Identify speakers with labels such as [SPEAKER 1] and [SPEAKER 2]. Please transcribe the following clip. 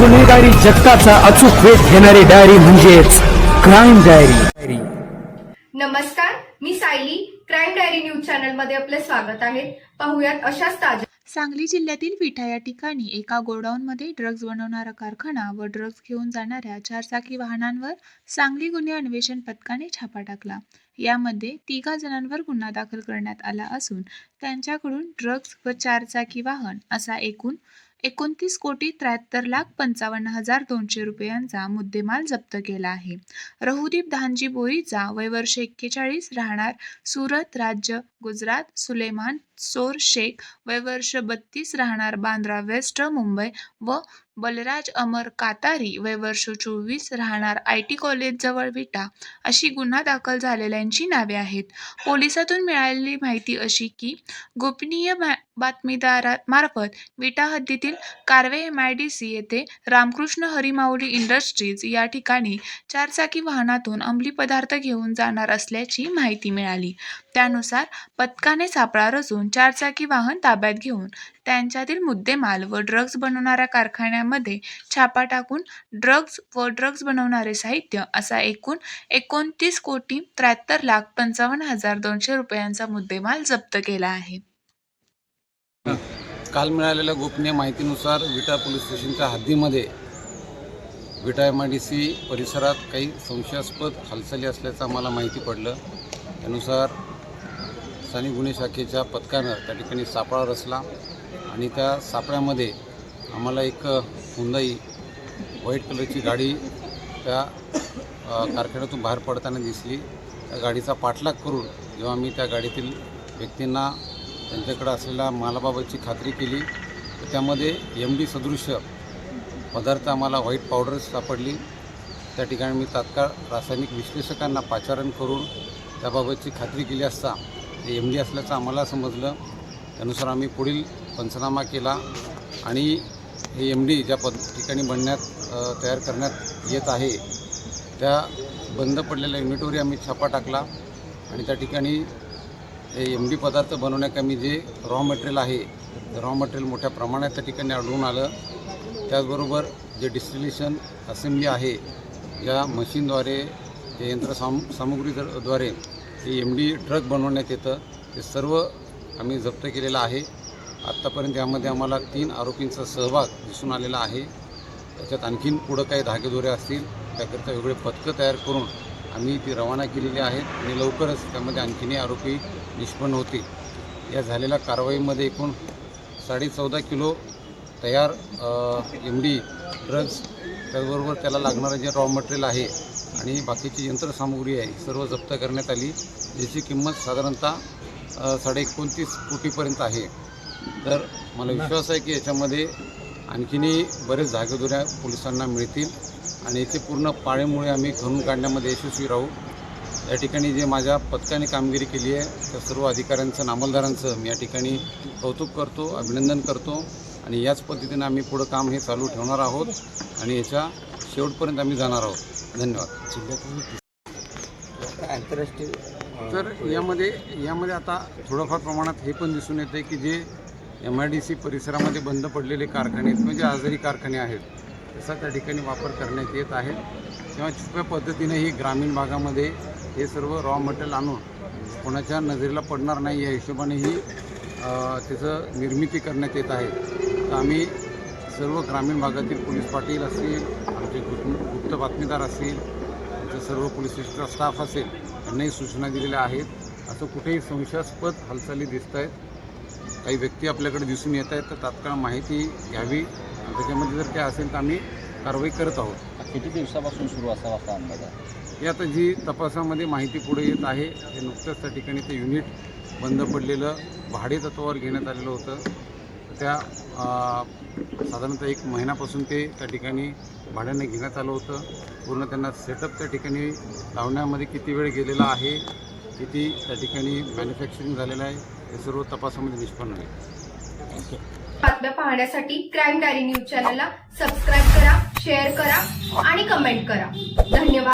[SPEAKER 1] गुन्हेगारी जगताचा अचूक वेध घेणारी डायरी म्हणजेच क्राईम डायरी
[SPEAKER 2] नमस्कार मी सायली. क्राईम डायरी न्यूज चॅनलमध्ये आपले स्वागत आहे. पाहुयात अशाच ताज्या
[SPEAKER 3] सांगली जिल्ह्यातील विठा या ठिकाणी एका गोडाऊनमध्ये ड्रग्ज बनवणारा कारखाना व ड्रग्ज घेऊन जाणाऱ्या चारचाकी वाहनांवर सांगली गुन्हे अन्वेषण पथकाने छापा टाकला. यामध्ये तिघा जणांवर गुन्हा दाखल करण्यात आला असून त्यांच्याकडून ड्रग्ज व चारचाकी वाहन असा एकूण एकोणतीस कोटी त्र्याहत्तर लाख पंचावन्न हजार दोनशे रुपयांचा मुद्देमाल जप्त केला आहे. रहुदीप धानजी बोरीचा वय वर्ष एक्केचाळीस राहणार सुरत राज्य गुजरात सुलेमान सोर शेख वय वर्ष बत्तीस राहणार बांद्रा वेस्ट मुंबई व बलराज अमर कातारी वय वर्ष चोवीस राहणार आय टी कॉलेजजवळ विटा अशी गुन्हा दाखल झालेल्यांची नावे आहेत. पोलिसातून मिळालेली माहिती अशी की गोपनीय बातमीदारामार्फत विटा हद्दीतील Karve M I D C येथे रामकृष्ण हरिमाऊली इंडस्ट्रीज या ठिकाणी चारचाकी वाहनातून अंमली पदार्थ घेऊन जाणार असल्याची माहिती मिळाली. त्यानुसार पथकाने सापळा रचून चारचाकी वाहन ताब्यात घेऊन त्यांच्यातील मुद्देमाल व ड्रग्ज बनवणाऱ्या कारखान्यामध्ये छापा टाकून ड्रग्ज व ड्रग्ज बनवणारे साहित्य असा एकूण एकोणतीस कोटी त्र्याहत्तर लाख पंचावन्न हजार दोनशे रुपयांचा मुद्देमाल जप्त केला आहे.
[SPEAKER 4] काल मिळालेल्या गोपनीय माहितीनुसार विटा पोलीस स्टेशनच्या हद्दीमध्ये Vita M I D C परिसरात काही संशयास्पद हालचाली असल्याचं आम्हाला माहिती पडलं. त्यानुसार स्थानिक गुन्हे शाखेच्या पथकानं त्या ठिकाणी सापळा रचला आणि त्या सापळ्यामध्ये आम्हाला एक हुंदाई व्हाईट कलरची गाडी त्या कारखान्यातून बाहेर पडताना दिसली. त्या गाडीचा पाठलाग करून जेव्हा मी त्या गाडीतील व्यक्तींना त्यांच्याकडे असलेल्या मालाबाबतची खात्री केली तर त्यामध्ये एम डी सदृश्य पदार्थ आम्हाला व्हाईट पावडर सापडली. त्या ठिकाणी मी तात्काळ रासायनिक विश्लेषकांना पाचारण करून त्याबाबतची खात्री केली असता एम डी असल्याचं आम्हाला समजलं. त्यानुसार आम्ही पुढील पंचनामा केला आणि हे एम डी ज्या पद ठिकाणी बनण्यात तयार करण्यात येत आहे त्या बंद पडलेल्या युनिटवरही आम्ही छापा टाकला आणि त्या ठिकाणी हे एम डी पदार्थ बनवण्याकमी जे रॉ मटेरियल आहे रॉ मटेरियल मोठ्या प्रमाणात त्या ठिकाणी आढळून आलं. त्याचबरोबर जे डिस्टिलेशन असेंब्ली आहे या मशीनद्वारे जे यंत्रसाम सामुग्रीद्वारे हे एम डी ड्रग बनवण्यात येतं. ते सर्व आम्ही जप्त केलेलं आहे. आत्तापर्यंत यामध्ये आम्हाला तीन आरोपींचा सहभाग दिसून आलेला आहे. त्याच्यात आणखीन पुढं काही धागेदोरे असतील त्याकरिता वेगळे पथकं तयार करून आम्ही ती रवाना केलेली आहेत आणि लवकरच त्यामध्ये आणखीनही आरोपी निष्पन्न होतील. या झालेल्या कारवाईमध्ये एकूण साडे चौदा किलो तयार एम डी ड्रग्स त्याचबरोबर त्याला लागणारं जे रॉ मटेरियल आहे आणि बाकीची यंत्रसामुग्री आहे सर्व जप्त करण्यात आली. ज्याची किंमत साधारणतः साडे एकोणतीस कोटीपर्यंत आहे. तर मला विश्वास आहे की याच्यामध्ये आणखीनही बरेच जागेदोऱ्या पोलिसांना मिळतील आणि याचे पूर्ण पाळेमुळे आम्ही घरून काढण्यामध्ये यशस्वी राहू. या ठिकाणी जे माझ्या पथकाने कामगिरी केली आहे त्या सर्व अधिकाऱ्यांचं नामलदारांचं मी या ठिकाणी कौतुक करतो अभिनंदन करतो. आणि याच पद्धतीने आम्ही पुढं काम हे चालू ठेवणार आहोत आणि याच्या शेवटपर्यंत आम्ही जाणार आहोत. धन्यवाद. तर यामध्ये यामध्ये आता थोडंफार प्रमाणात हे पण दिसून येतं की जे एम आय डी सी परिसरामध्ये बंद पडलेले कारखाने आहेत म्हणजे आजारी कारखाने आहेत त्याचा त्या ठिकाणी वापर करण्यात येत आहे. किंवा छुप्या पद्धतीनेही ग्रामीण भागामध्ये हे सर्व रॉ मटेरियल आणून कोणाच्या नजरेला पडणार नाही या हिशोबानेही अ, त्याचं निर्मिती करण्यात येत आहे. तर आम्ही सर्व ग्रामीण भागातील पोलीस पाटील असतील आमचे गुप्त गुप्त बातमीदार असतील आमचा सर्व पोलीस स्टेशनचा स्टाफ असेल यांनाही सूचना दिलेल्या आहेत. असं कुठेही संशयास्पद हालचाली दिसत आहेत. काही व्यक्ती आपल्याकडे दिसून येत आहेत तर तात्काळ माहिती घ्यावी. आणि त्याच्यामध्ये जर काय असेल तर आम्ही कारवाई करत आहोत.
[SPEAKER 5] किती दिवसापासून सुरू असावा असा अंदाज आहे?
[SPEAKER 4] आता जी तपासामध्ये माहिती पुढे येत आहे हे नुकतंच त्या ठिकाणी ते युनिट बंद पडलेलं भाडे तत्वावर घेण्यात आलेलं होतं. त्या साधारणतः एक महिन्यापासून ते त्या ठिकाणी भाड्याने घेण्यात आलं होतं. पूर्ण त्यांना सेटअप त्या ठिकाणी लावण्यामध्ये किती वेळ गेलेला आहे किती त्या ठिकाणी मॅन्युफॅक्चरिंग झालेलं आहे हे सर्व तपासामध्ये निष्पन्न आहे.
[SPEAKER 2] बातम्या पाहण्यासाठी क्राईम डायरी न्यूज चॅनलला सबस्क्राईब करा शेअर करा आणि कमेंट करा. धन्यवाद.